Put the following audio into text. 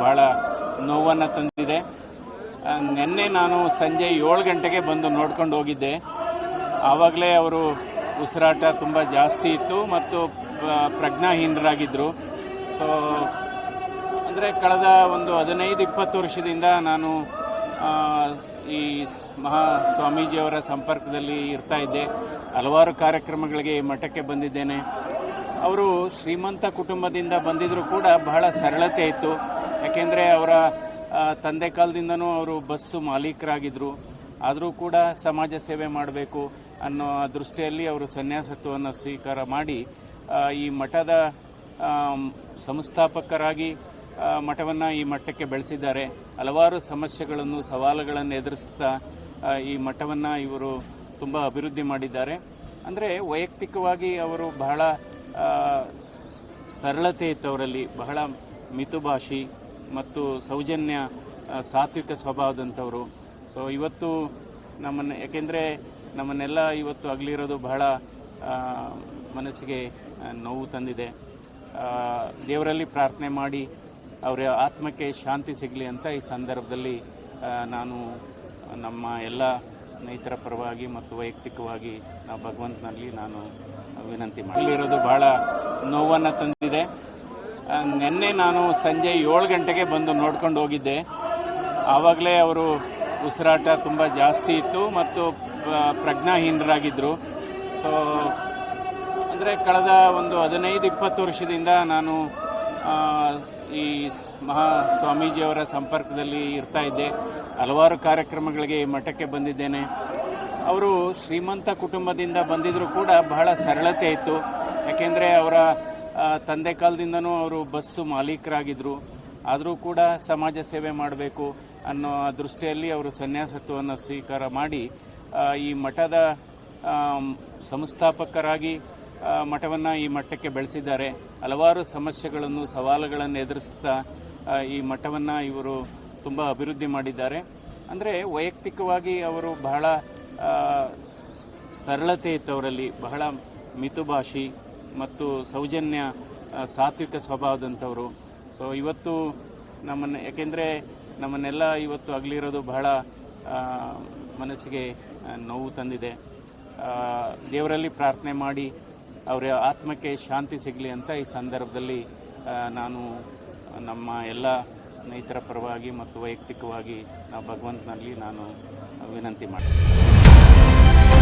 ಬಹಳ ನೋವನ್ನು ತಂದಿದೆ. ನಿನ್ನೆ ನಾನು ಸಂಜೆ ಏಳು ಗಂಟೆಗೆ ಬಂದು ನೋಡ್ಕೊಂಡು ಹೋಗಿದ್ದೆ. ಆವಾಗಲೇ ಅವರು ಉಸಿರಾಟ ತುಂಬ ಜಾಸ್ತಿ ಇತ್ತು ಮತ್ತು ಪ್ರ- ಪ್ರಜ್ಞಾಹೀನರಾಗಿದ್ದರು ಸೊ ಅಂದರೆ ಕಳೆದ ಒಂದು ಹದಿನೈದು, ಇಪ್ಪತ್ತು ವರ್ಷದಿಂದ ನಾನು ಈ ಮಹಾ ಸ್ವಾಮೀಜಿಯವರ ಸಂಪರ್ಕದಲ್ಲಿ ಇರ್ತಾ ಇದ್ದೆ. ಹಲವಾರು ಕಾರ್ಯಕ್ರಮಗಳಿಗೆ ಮಠಕ್ಕೆ ಬಂದಿದ್ದೇನೆ. ಅವರು ಶ್ರೀಮಂತ ಕುಟುಂಬದಿಂದ ಬಂದಿದ್ರು ಕೂಡ ಬಹಳ ಸರಳತೆ ಇತ್ತು. ಯಾಕೆಂದರೆ ಅವರ ತಂದೆ ಕಾಲದಿಂದನೂ ಅವರು ಬಸ್ಸು ಮಾಲೀಕರಾಗಿದ್ದರು ಆದರೂ ಕೂಡ ಸಮಾಜ ಸೇವೆ ಮಾಡಬೇಕು ಅನ್ನೋ ದೃಷ್ಟಿಯಲ್ಲಿ ಅವರು ಸನ್ಯಾಸತ್ವವನ್ನು ಸ್ವೀಕಾರ ಮಾಡಿ ಈ ಮಠದ ಸಂಸ್ಥಾಪಕರಾಗಿ ಮಠವನ್ನು ಈ ಮಟ್ಟಕ್ಕೆ ಬೆಳೆಸಿದ್ದಾರೆ. ಹಲವಾರು ಸಮಸ್ಯೆಗಳನ್ನು, ಸವಾಲುಗಳನ್ನು ಎದುರಿಸ್ತಾ ಈ ಮಠವನ್ನು ಇವರು ತುಂಬ ಅಭಿವೃದ್ಧಿ ಮಾಡಿದ್ದಾರೆ. ಅಂದರೆ ವೈಯಕ್ತಿಕವಾಗಿ ಅವರು ಬಹಳ ಸರಳತೆ ಇತ್ತು ಅವರಲ್ಲಿ, ಬಹಳ ಮಿತುಭಾಷಿ ಮತ್ತು ಸೌಜನ್ಯ ಸಾತ್ವಿಕ ಸ್ವಭಾವದಂಥವರು. ಸೊ ಇವತ್ತು ನಮ್ಮನ್ನು, ಯಾಕೆಂದರೆ ನಮ್ಮನ್ನೆಲ್ಲ ಇವತ್ತು ಅಗಲಿರೋದು ಬಹಳ ಮನಸ್ಸಿಗೆ ನೋವು ತಂದಿದೆ. ದೇವರಲ್ಲಿ ಪ್ರಾರ್ಥನೆ ಮಾಡಿ ಅವರ ಆತ್ಮಕ್ಕೆ ಶಾಂತಿ ಸಿಗಲಿ ಅಂತ ಈ ಸಂದರ್ಭದಲ್ಲಿ ನಾನು ನಮ್ಮ ಎಲ್ಲ ಸ್ನೇಹಿತರ ಪರವಾಗಿ ಮತ್ತು ವೈಯಕ್ತಿಕವಾಗಿ ನಾವು ಭಗವಂತನಲ್ಲಿ ನಾನು ವಿನಂತಿ ಮಾಡಿ ಇರೋದು ಬಹಳ ನೋವನ್ನು ತಂದಿದೆ. ನಿನ್ನೆ ನಾನು ಸಂಜೆ ಏಳು ಗಂಟೆಗೆ ಬಂದು ನೋಡ್ಕೊಂಡು ಹೋಗಿದ್ದೆ. ಆವಾಗಲೇ ಅವರು ಉಸಿರಾಟ ತುಂಬ ಜಾಸ್ತಿ ಇತ್ತು ಮತ್ತು ಪ್ರ- ಪ್ರಜ್ಞಾಹೀನರಾಗಿದ್ದರು ಸೊ ಅಂದರೆ ಕಳೆದ ಒಂದು ಹದಿನೈದು ಇಪ್ಪತ್ತು ವರ್ಷದಿಂದ ನಾನು ಈ ಮಹಾ ಸ್ವಾಮೀಜಿಯವರ ಸಂಪರ್ಕದಲ್ಲಿ ಇರ್ತಾ ಇದ್ದೆ. ಹಲವಾರು ಕಾರ್ಯಕ್ರಮಗಳಿಗೆ ಮಠಕ್ಕೆ ಬಂದಿದ್ದೇನೆ. ಅವರು ಶ್ರೀಮಂತ ಕುಟುಂಬದಿಂದ ಬಂದಿದ್ದರೂ ಕೂಡ ಬಹಳ ಸರಳತೆ ಇತ್ತು. ಯಾಕೆಂದರೆ ಅವರ ತಂದೆ ಕಾಲದಿಂದನೂ ಅವರು ಬಸ್ಸು ಮಾಲೀಕರಾಗಿದ್ದರು ಆದರೂ ಕೂಡ ಸಮಾಜ ಸೇವೆ ಮಾಡಬೇಕು ಅನ್ನೋ ದೃಷ್ಟಿಯಲ್ಲಿ ಅವರು ಸನ್ಯಾಸತ್ವವನ್ನು ಸ್ವೀಕಾರ ಮಾಡಿ ಈ ಮಠದ ಸಂಸ್ಥಾಪಕರಾಗಿ ಮಠವನ್ನು ಈ ಮಟ್ಟಕ್ಕೆ ಬೆಳೆಸಿದ್ದಾರೆ. ಹಲವಾರು ಸಮಸ್ಯೆಗಳನ್ನು, ಸವಾಲುಗಳನ್ನು ಎದುರಿಸ್ತಾ ಈ ಮಠವನ್ನು ಇವರು ತುಂಬ ಅಭಿವೃದ್ಧಿ ಮಾಡಿದ್ದಾರೆ. ಅಂದರೆ ವೈಯಕ್ತಿಕವಾಗಿ ಅವರು ಬಹಳ ಸರಳತೆ ಇತ್ತು ಅವರಲ್ಲಿ. ಬಹಳ ಮಿತುಭಾಷಿ ಮತ್ತು ಸೌಜನ್ಯ ಸಾತ್ವಿಕ ಸ್ವಭಾವದಂಥವರು. ಸೊ ಇವತ್ತು ನಮ್ಮನ್ನು, ಯಾಕೆಂದರೆ ನಮ್ಮನ್ನೆಲ್ಲ ಇವತ್ತು ಅಗಲಿರೋದು ಬಹಳ ಮನಸ್ಸಿಗೆ ನೋವು ತಂದಿದೆ. ದೇವರಲ್ಲಿ ಪ್ರಾರ್ಥನೆ ಮಾಡಿ ಅವರ ಆತ್ಮಕ್ಕೆ ಶಾಂತಿ ಸಿಗಲಿ ಅಂತ ಈ ಸಂದರ್ಭದಲ್ಲಿ ನಾನು ನಮ್ಮ ಎಲ್ಲ ಸ್ನೇಹಿತರ ಪರವಾಗಿ ಮತ್ತು ವೈಯಕ್ತಿಕವಾಗಿ ನಾವು ಭಗವಂತನಲ್ಲಿ ನಾನು ವಿನಂತಿ ಮಾಡ್ತೀನಿ.